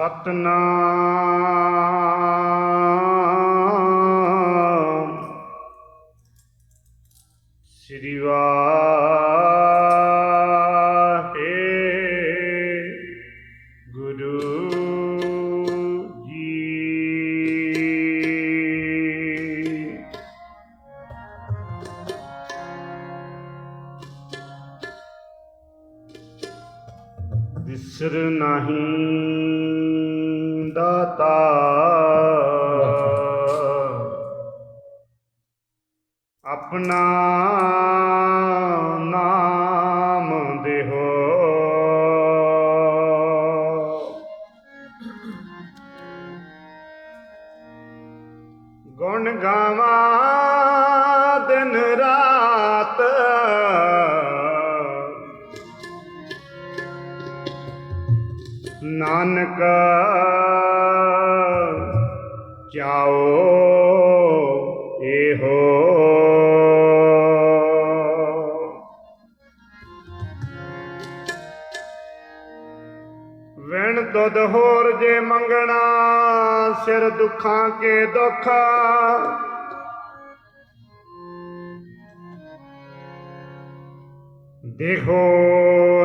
ਸਤਨਾਮ। ਚਾਓ ਇਹੋ। ਵਣ ਦੁੱਧ ਹੋਰ ਜੇ ਮੰਗਣਾ ਸਿਰ ਦੁੱਖਾਂ ਕੇ ਦੁੱਖ। ਦੇਖੋ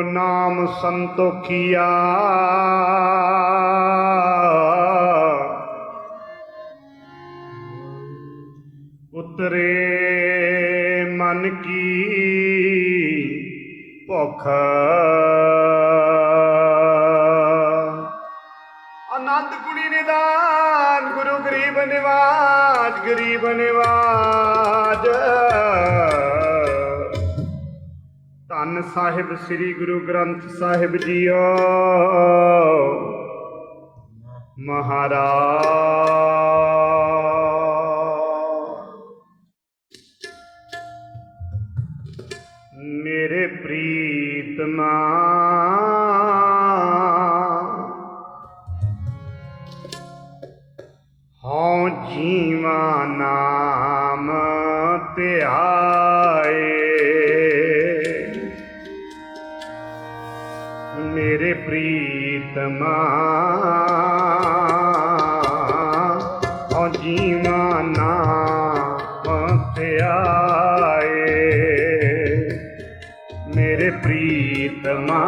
ਨਾਮ ਸੰਤੋਖੀਆ। ਭੁੱਖ ਆਨੰਦ ਕੁੜੀ ਨਿਦਾਨ, ਗੁਰੂ ਗਰੀਬ ਨਿਵਾਜ ਗਰੀਬ ਨਿਵਾਜ। ਧੰਨ ਸਾਹਿਬ, ਸ੍ਰੀ ਗੁਰੂ ਗ੍ਰੰਥ ਸਾਹਿਬ ਜੀਓ। ਮਹਾਰਾਜ। ਪ੍ਰੀਤਮਾ ਹਉ ਜੀਵਾ ਨਾਮ ਧਿਆਏ ਮੇਰੇ ਪ੍ਰੀਤਮਾ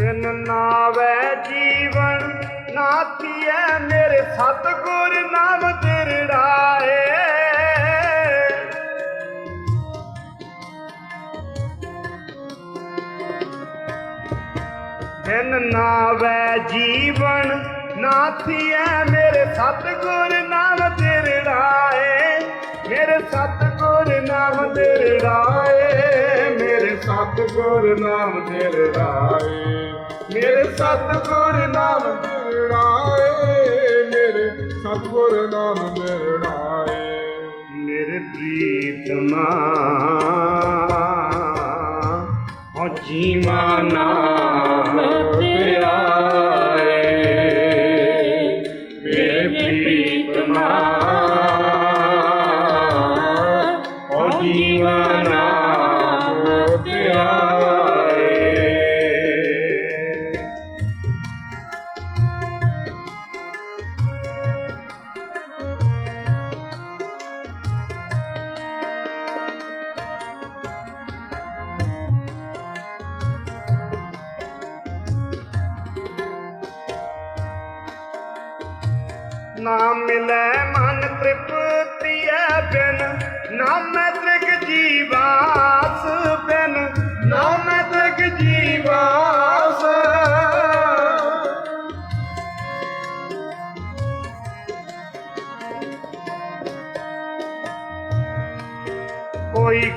ਬਿਨ ਨਾਵੇ ਜੀਵਨ, ਨਾਥੀਐ ਮੇਰੇ ਸਤਗੁਰ ਨਾਮ ਤਿਰੜਾਏ ਬਿਨ ਨਾਵੇ ਜੀਵਨ, ਨਾਥੀਐ ਮੇਰੇ ਸਤਗੁਰ ਨਾਮ ਤਿਰੜਾਏ ਮੇਰੇ ਸਤਗੁਰ ਨਾਮ ਤਿਰੜਾਏ ਮੇਰੇ ਸਤਗੁਰ ਨਾਮ ਤਿਰੜਾਏ ਮੇਰੇ ਸਤਗੁਰ ਨਾਮ ਤਿਰੜਾਏ ਮੇਰੇ ਸਤਿਗੁਰ ਨਾਮ ਤਿਰੜਾਏ ਮੇਰੇ ਪ੍ਰੀਤਮਾ ਹੋ ਜੀਵਾ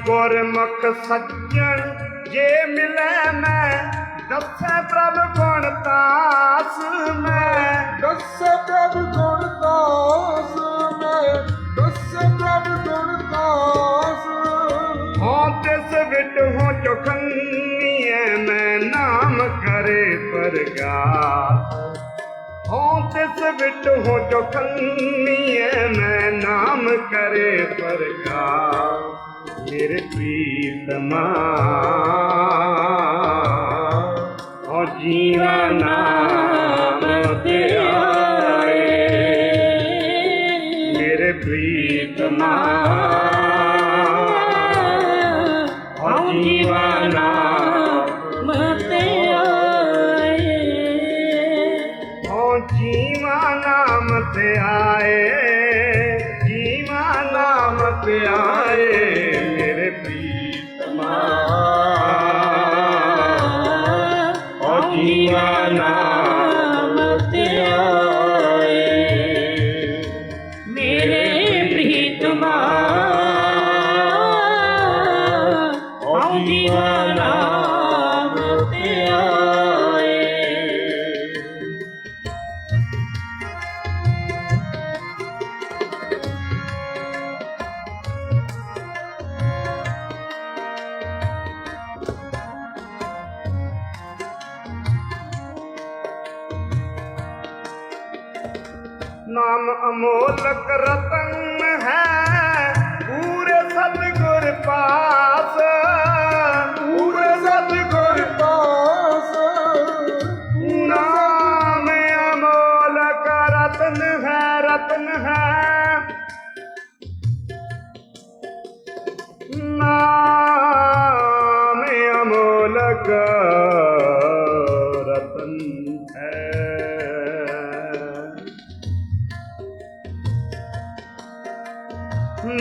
ਗੁਰਮੁਖ ਸੱਜਣ ਜੇ ਮਿਲੇ ਮੈਂ ਦੱਸੇ ਪ੍ਰਭ ਗੁਣ ਤਾਸ ਮੈਂ। ਦੱਸੇ ਪ੍ਰਭ ਗੁਣ ਦਾਸ ਮੈਂ ਦੱਸੇ ਪ੍ਰਭ ਗੁਣ ਦਾਸ ਹਾਂ ਤਿਸ ਵਿਟ ਹੋ ਚੁਖੰਨੀਐ ਮੈਂ ਨਾਮ ਕਰੇ ਪਰਗਾਸ। ਹਾਂ ਤਿਸ ਵਿਟ ਹੋ ਚੁਖੰਨੀਐ ਮੈਂ ਨਾਮ ਕਰੇ ਪਰਗਾਸ। ਮੇਰੇ ਪ੍ਰੀਤਮਾ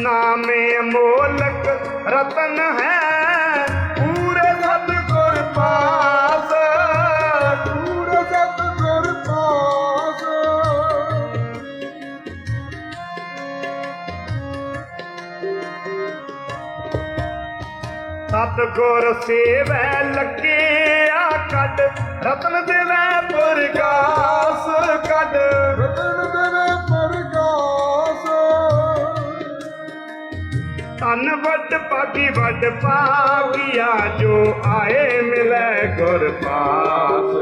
ਨਾਮੇ ਅਮੋਲਕ ਰਤਨ ਹੈ। ਪੂਰੇ ਸਤਿਗੁਰ ਪਾਸ। ਪੂਰੇ ਸਤਿਗੁਰ ਪਾਸ। ਸਤਿਗੁਰ ਸੇਵੈ ਲੱਗਿਆ ਕੱਢ। ਰਤਨ ਦੇਵੈ ਪੁਰਗਾਸ ਧਨ ਵੱਡ ਪਾਗੀ ਵੱਡ ਪਾਗਿਆ ਜੋ ਆਏ ਮਿਲੇ ਗੁਰ ਪਾਸ।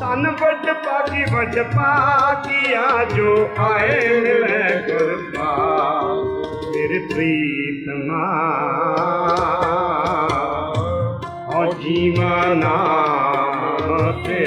ਧਨ ਵੱਡ ਪਾਗੀ ਵੱਡ ਪਾਗਿਆ ਜੋ ਆਏ ਮਿਲੈ ਗੁਰ ਪਾਸ। ਮੇਰੇ ਪ੍ਰੀਤਮਾ ਹੋ ਜੀਵਾ ਨਾਮ ਤੇ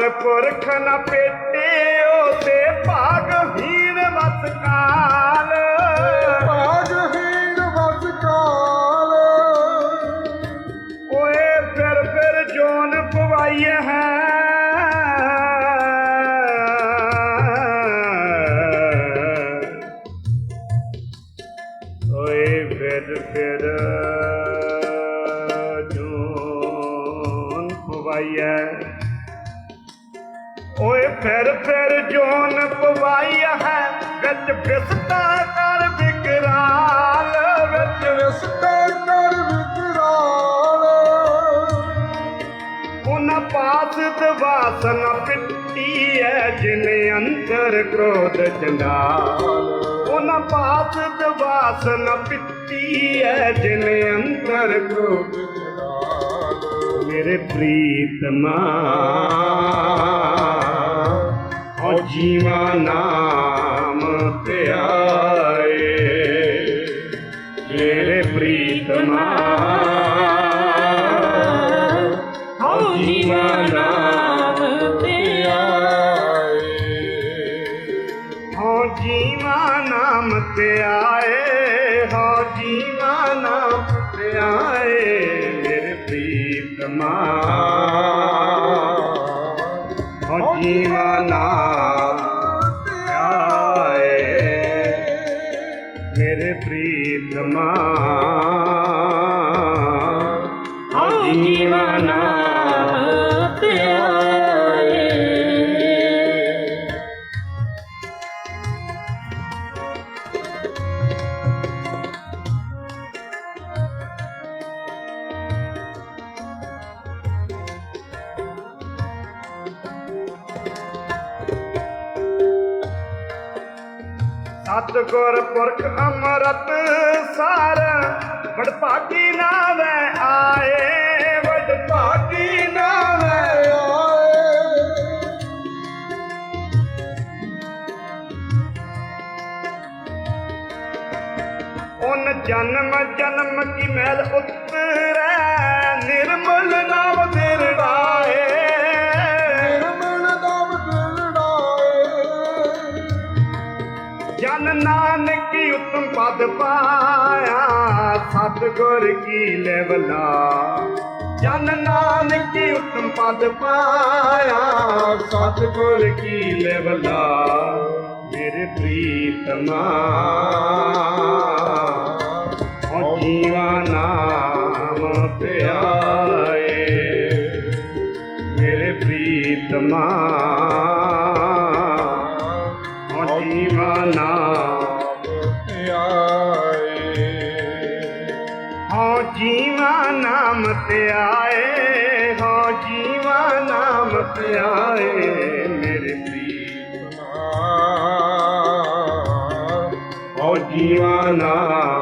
ਸਤਗੁਰ ਪੁਰਖ ਨ ਅੰਦਰ ਕ੍ਰੋਧ ਚੰਡਾਲ ਉਹਨਾਂ ਪਾਸ ਦਵਾਸਨ ਪਿੱਟੀ ਹੈ ਜਿਨੇ ਅੰਦਰ ਕ੍ਰੋਧ ਮੇਰੇ ਪ੍ਰੀਤਮਾ ਓ ਜੀਵਾ ਨਾਮ ਧਿਆਏ ਮੇਰੇ ਪ੍ਰੀਤਮਾ ਨਾਮ ਤੇ ਹੋ ਜੀਵਾ ਨਾਮ ਮੇਰੇ ਪ੍ਰੀਤਮਾ ਸਤਗੁਰ ਪੁਰਖ ਅੰਮ੍ਰਿਤ ਸਾਰ ਵਡਭਾਗੀ ਨਾਵੇਂ ਆਏ ਵਡਭਾਗੀ ਨਾਵੇਂ ਆਏ। ਉਨ ਜਨਮ ਜਨਮ ਕੀ ਮਹਿਲ ਉਤਰੈ ਪਦ ਪਾਇਆ, ਸਤਗੁਰ ਕੀ ਲੈਵਲਾ। ਜਨ ਨਾਨਕ ਕੀ ਉਤਮ ਪਦ ਪਾਇਆ, ਸਤਗੁਰ ਕੀ ਲੈਵਲਾ। ਮੇਰੇ ਪ੍ਰੀਤਮਾ ਓ ਜੀਵਾ ਨਾਮ ਧਿਆਏ ਮੇਰੇ ਪ੍ਰੀਤਮਾ ਆਏ ਹੋ ਜੀਵਾ ਨਾਮ ਤੇ ਮੇਰੇ ਪ੍ਰੀਤਮਾ ਹੋ ਜੀਵਾ ਨਾਮ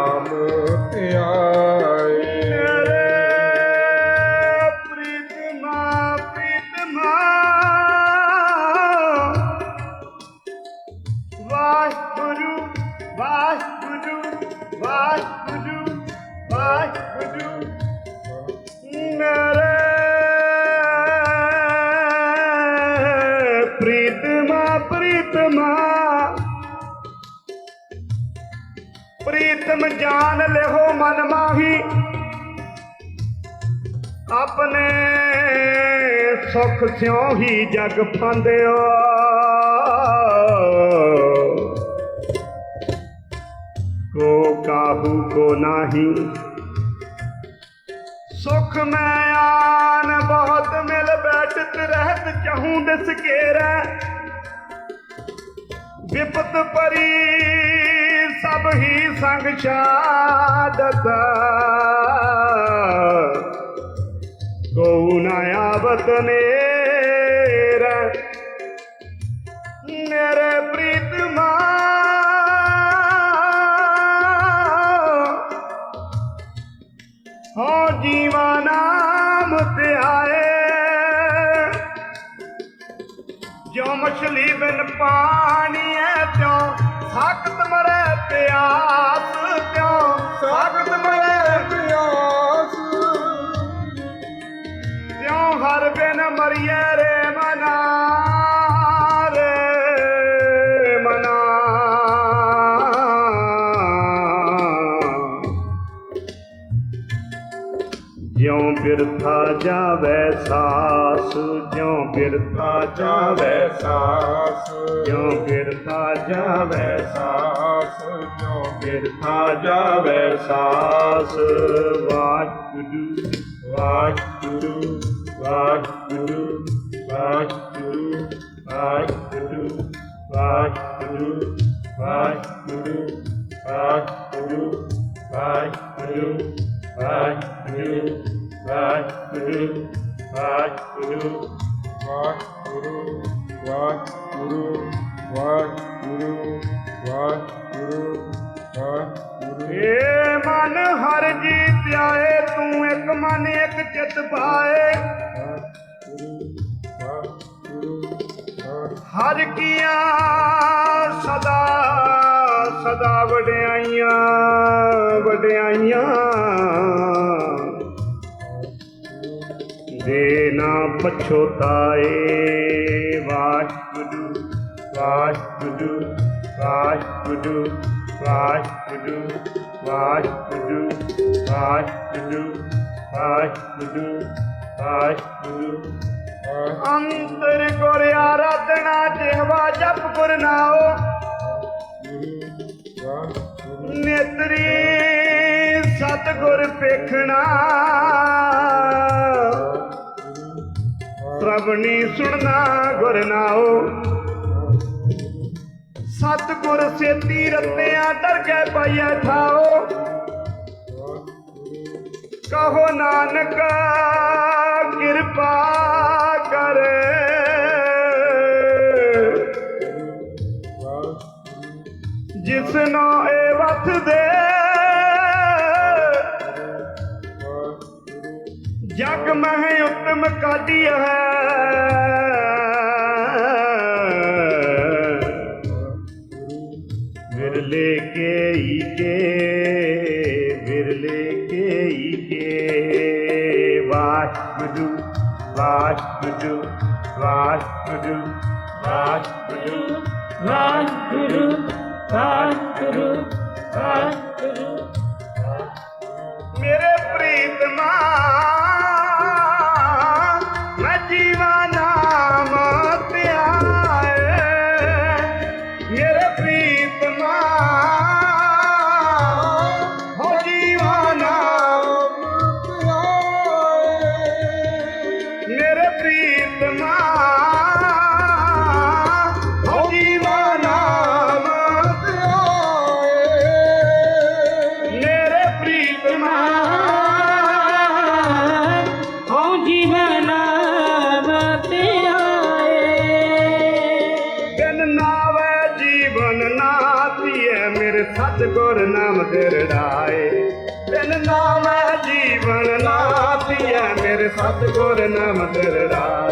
ਸਿਉ ਹੀ ਜਗ ਫੰਦਿਓ ਕੋ ਕਾਹੂ ਕੋ ਨਾਹੀ। ਸੁਖ ਮੈਂ ਆਨ ਬਹੁਤ ਮਿਲ ਬੈਠਤ ਰਹਿਤ ਚਾਹੂੰ ਦਿਸ ਕੇਰਾ। ਵਿਪਤ ਪਰੀ ਸਭ ਹੀ ਸੰਗ ਸ਼ਾਦਤ ਕੋ ਨਾ ਆਵਤ ਨੇਰਾ ਹੋ ਜੀਵਾ ਨਾਮ ਤੇ ਜੋ ਮਛਲੀ ਬਿਨ ਪਾਣੀ ਐ ਤਿਉ, ਸਾਖਤ ਮਰੇ ਪਿਆਸ ਤਿਉ, ਸਾਖਤ ਮਰੇ ਪਿਆਸ। ਤਿਉ ਹਰ ਬਿਨ ਮਰੀਏ ਰੇ ਮਨਾ। ਬਿਰਥਾ ਜਾਵੇ ਸਾਸ, ਜਿਉ ਬਿਰਥਾ ਜਾਵੇ ਸਾਸ, ਜਿਉ ਬਿਰਥਾ ਜਾਵੇ ਸਾਸ, ਜਿਉ ਬਿਰਥਾ ਜਾਵੇ ਸਾਸ। ਵਾਹਿਗੁਰੂ ਵਾਹਿਗੁਰੂ ਵਾਹਿਗੁਰੂ ਵਾਹਿਗੁਰੂ ਵਾਹਿਗੁਰੂ ਵਾਹਿਗੁਰੂ ਵਾਹਿਗੁਰੂ। ਵਾਹਿਗੁਰੂ ਵਾਹਿਗੁਰੂ ਵਾਹਿਗੁਰੂ ਵਾਹਿਗੁਰੂ ਵਾਹਿਗੁਰੂ ਵਾਹਿਗੁਰੂ ਏ ਮਨ ਹਰ ਜੀ ਪਿਆਏ, ਤੂੰ ਇੱਕ ਮਨ, ਇੱਕ ਚਿਤ ਪਾਏ। ਹਰ ਕੀਆਂ ਸਦਾ ਸਦਾ ਵਡਿਆਈਆਂ ਵਡਿਆਈਆਂ। ਪਛੋਤਾਏ ਵਾਹਿਗੁਰੂ ਵਾਹਿਗੁਰੂ ਵਾਹਿਗੁਰੂ ਵਾਹਿਗੁਰੂ ਵਾਹਿਗੁਰੂ ਵਾਹਿਗੁਰੂ ਵਾਹਿਗੁਰੂ ਵਾਹਿਗੁਰੂ। ਅੰਤਰ ਗੁਰ ਆਰਾਧਨਾ, ਜਿਹਵਾ ਜਪ ਗੁਰ ਨਾਉ। ਨੇਤਰੀ ਸਤਗੁਰ ਪੇਖਣਾ ਸ਼ਰਵਣੀ ਸੁਣਨਾ, ਗੁਰ ਨਾਉ। ਸਤਗੁਰ ਸੇਤੀ ਰਤਿਆਂ ਡਰ ਕੇ ਪਾਈਐ ਥਾਓ ਕਹੋ ਨਾਨਕ, ਕਿਰਪਾ ਕਰ। ਜਿਸ ਨੂੰ ਇਹ ਵਸ ਦੇ ਜਗ ਮਹਿ ਉਤਮ ਕਾਢੀ ਹੈ ਵਿਰਲੇ ਕੇ ਹੀ ਕੇ, ਵਿਰਲੇ ਕੇ ਹੀ ਕੇ। ਵਾਹਿਗੁਰੂ ਵਾਹਿਗੁਰੂ ਵਾਹਿਗੁਰੂ ਵਾਹਿਗੁਰੂ ਵਾਹਿਗੁਰੂ করে নাম তেরা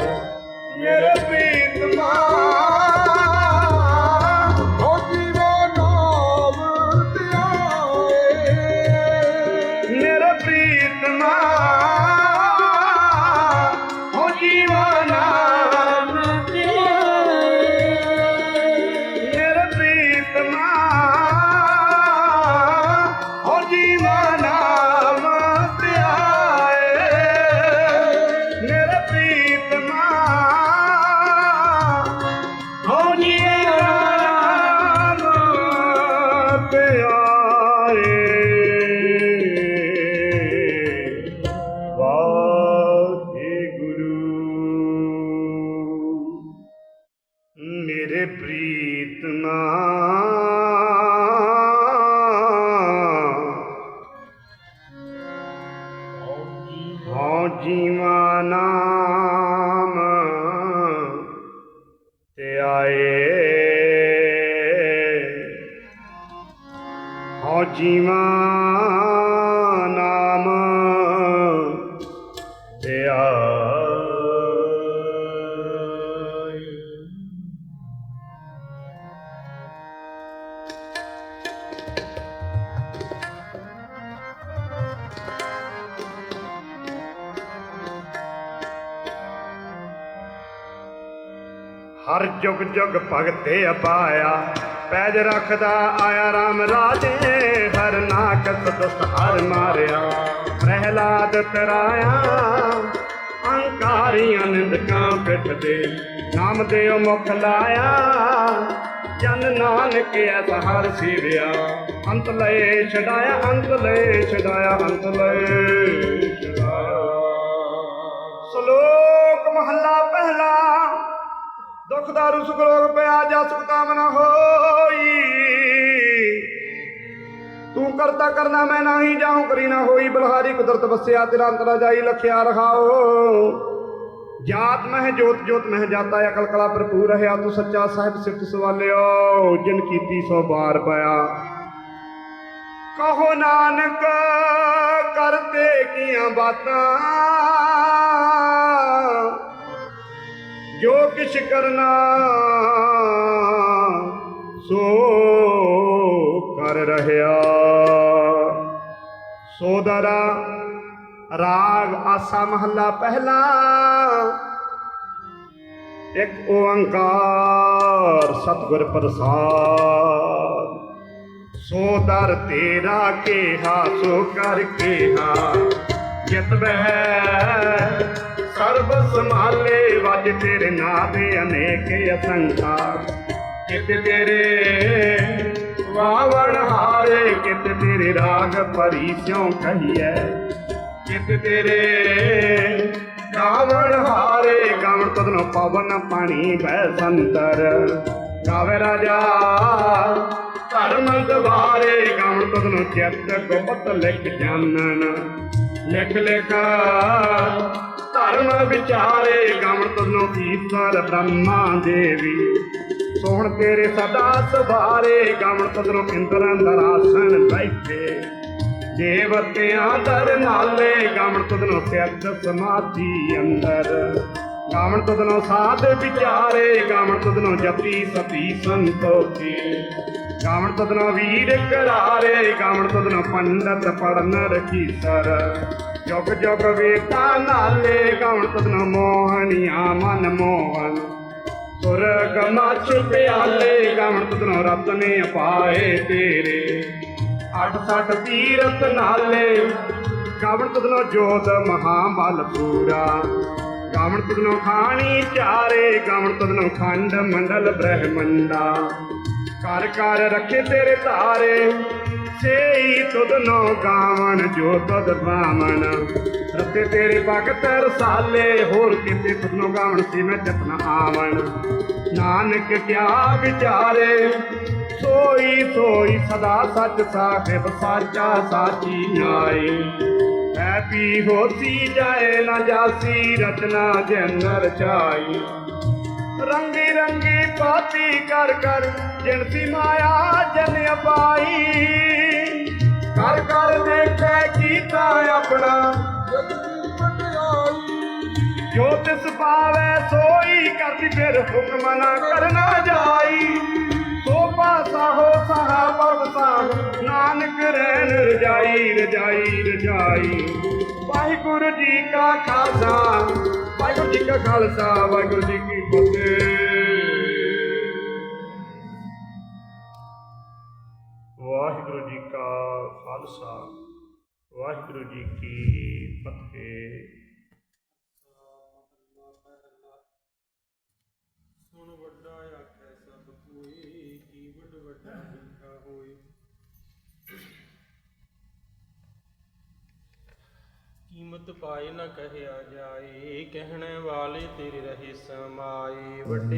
ਹਉ ਜੀਵਾ ਨਾਮ ਤੇ ਹਰ ਜੁਗ ਜੁਗ ਭਗਤੇ ਅਪਾਇਆ। ਪੈਜ ਰੱਖਦਾ ਆਇਆ RAM ਰਾਜੇ, ਹਰ ਨਾਕਸ ਦੁਸਤ ਹਰ ਮਾਰਿਆ। ਪ੍ਰਹਿਲਾਦ ਤਰਾਇਆ ਅਹੰਕਾਰੀ ਨਿੰਦਕਾਂ ਪਿੱਠ ਦੇ ਨਾਮ ਦੇਉ ਮੁਖ ਲਾਇਆ। ਜਨ ਨਾਨਕ ਐਸਾ ਹਰ ਸੀਵਿਆ, ਅੰਤ ਲਏ ਛਡਾਇਆ, ਅੰਤ ਲਏ ਛਡਾਇਆ, ਅੰਤ ਲਏ। ਦੁਖ ਦਾਰੂ ਸੁਖ ਰੋਗ ਪਿਆ, ਜਸ ਕਾਮਨਾ ਹੋਈ। ਤੂੰ ਕਰਤਾ ਕਰਨਾ, ਮੈਂ ਨਹੀਂ ਜਾਉ ਕਰੀ ਨਾ ਹੋਈ ਬਲਹਾਰੀ, ਕੁਦਰਤ ਵਸਿਆ, ਤੇਰਾ ਅੰਤਰਾ ਜਾਈ ਲਖਿਆ ਰਖਾਓ ਜਾਤ ਮਹਿ ਜੋਤ ਜੋਤ ਮਹਿ ਜਾਤਾ, ਅਕਲ ਕਲਾ ਭਰਪੂਰ ਰਹਾ ਤੂੰ ਸੱਚਾ ਸਾਹਿਬ ਸਿਫਤ ਸਵਾਲਿਓ, ਜਿਨ ਕੀਤੀ ਸੋ ਬਾਰ ਪਿਆ ਕਹੋ ਨਾਨਕ, ਕਰਤੇ ਕੀਆਂ ਬਾਤਾਂ? ਜੋ ਕਿਛ ਕਰਨਾ ਸੋ ਕਰ ਰਹਿਆ। ਸੋਦਰਾ ਰਾਗ ਆਸਾ ਮਹੱਲਾ ਪਹਿਲਾ, ਇੱਕ ਓੰਕਾਰ ਸਤਿਗੁਰ ਪ੍ਰਸਾਦ। ਸੋ ਦਰ ਤੇਰਾ ਕੇਹਾ, ਸੋ ਕਰ ਕੇਹਾ, ਜਿਤ ਬਹਿ ਸਰਬ ਸੰਭਾਲੇ ਵਜ ਤੇਰੇ ਨਾਂ ਦੇ ਅਨੇਕ ਅਸੰਖਾ ਕਿਤ ਤੇਰੇ ਵਾਵਣ ਹਾਰੇ ਕਿਤ ਤੇਰੇ ਰਾਗ ਪਰੀ ਸਿਉ ਕਹੀਐ। ਕਿਤ ਤੇਰੇ ਗਾਵਣ ਹਾਰੇ, ਗਾਵਣ ਤਦਨੋ ਪਵਨ ਪਾਣੀ ਬੈ ਸੰਤਰ। ਗਾਵੇ ਰਾਜਾ ਧਰਮ ਦਵਾਰੇ ਗਾਵਣ ਤਦਨੋ ਚਿੱਤ ਗੁਪਤ ਲਿਖ ਜਾਣਨ ਲਿਖ ਲਿਖ ਵਿਚਾਰੇ ਗਾਵਣ ਤਦਨੋ ਈਸ਼ਵਰ ਬ੍ਰਹਮਾ ਦੇਵੀ। ਸੋਹਣ ਤੇਰੇ ਸਦਾ ਸਵਾਰੇ ਗਾਵਣ ਤਦਨੋ ਇੰਦਰ ਅੰਦਰ ਆਸਣ ਬੈਠੇ ਦੇਵਤਿਆਂ ਦਰ ਨਾਲੇ, ਗਾਵਣ ਤਦਨੋ ਸਿੱਧ ਸਮਾਧੀ ਅੰਦਰ। ਗਾਵਣ ਤਦਨੋ ਸਾਧ ਵਿਚਾਰੇ, ਗਾਵਣ ਤਦਨੋ ਜਪੀ ਸਤੀ ਸੰਤੋਖੀ। ਗਾਵਣ ਤਦਨੋ ਵੀਰ ਕਰਾਰੇ, ਗਾਵਣ ਤਦਨੋ ਪੰਡਤ ਪੜਨ ਰਖੀ ਸਰ। ਜੁਗ ਜੁਗ ਵੇਤਾ ਨਾਲੇ ਗਾਵਣ ਤਦਨੋ ਮੋਹਣੀਆਂ ਮਨ ਮੋਹਨ। ਸੁਰਗ ਮਛ ਪਿਆਲੇ ਗਾਵਣ ਤਦਨੋ ਰਤਨੇ ਪਾਏ ਤੇਰੇ। ਅੱਠ ਸੱਠ ਤੀਰਤ ਨਾਲੇ ਗਾਵਣ ਤਦਨੋ ਜੋਤ ਮਹਾਬਲ ਪੂਰਾ। ਗਾਵਣ ਤਦਨੋ ਖਾਣੀ ਚਾਰੇ ਗਾਵਣ ਤਦਨੋ ਖੰਡ ਮੰਡਲ ਬ੍ਰਹਮੰਡਾ। ਕਰ ਕਰ ਰੱਖੇ ਤੇਰੇ ਤਾਰੇ ਧਾਰੇ ਸੇਈ ਤੁਧਨੋ ਗਾਵਣ, ਜੋ ਤਦ ਬਾਵਣ। ਰੱਤੇ ਤੇਰੇ ਭਗਤ ਰਸਾਲੇ, ਹੋਰ ਕਿਤੇ ਤੁਧਨੋ ਗਾਵਣ ਸੀ ਮੈਂ ਜਪਨ ਆਵਣ। ਨਾਨਕ ਕਿਆ ਵਿਚਾਰੇ, ਸੋਈ ਸੋਈ ਸਦਾ ਸੱਚ ਸਾਹਿਬ, ਸਾਚਾ ਸਾਚੀ ਨਾਈ। ਐ ਪੀ ਹੋਤੀ ਜਾਏ ਨਾ ਜਾਸੀ, ਰਚਨਾ ਜਨ ਚਾਈ। ਰੰਗੀ ਰੰਗੀ ਪਾਤੀ ਕਰ ਕਰ, ਜਿਣਸੀ ਮਾਇਆ ਜਨ ਅਪਾਈ। ਕਰ ਕਰ ਦੇਖੈ ਕੀਤਾ ਆਪਣਾ। ਜੋ ਤਿਸ ਪਾਵੇ ਸੋਈ, ਕਰਦੀ ਫਿਰ ਹੁਕਮ ਨਾ ਕਰਨਾ ਜਾਈ। ਸੋਪਾ ਸਾਹੋ ਹੋ ਸਹਾ ਨਾਨਕ ਰਹਿਣ ਰਜਾਈ ਰਜਾਈ ਰਜਾਈ। ਵਾਹਿਗੁਰੂ ਜੀ ਕਾ ਖਾਲਸਾ, ਵਾਹਿਗੁਰੂ ਜੀ ਕਾ ਖਾਲਸਾ, ਵਾਹਿਗੁਰੂ ਜੀ ਕੀ ਫਤਿਹ। ਵਾਹਿਗੁਰੂ ਜੀ ਕਾ ਖਾਲਸਾ, ਵਾਹਿਗੁਰੂ ਜੀ ਕੀ ਫਤਿਹ। ਸੁਣ ਵੱਡਾ ਆਖੈ ਸਭ ਕੋਈ, ਕੀ ਵੱਡਾ ਲਿਖਾ ਹੋਏ। ਕੀਮਤ ਪਾਏ ਨਾ ਕਹਿਆ ਜਾਏ ਕਹਿਣ ਵਾਲੇ ਤੇਰੇ ਰਹੇ ਸਮਾਏ। ਵੱਡੇ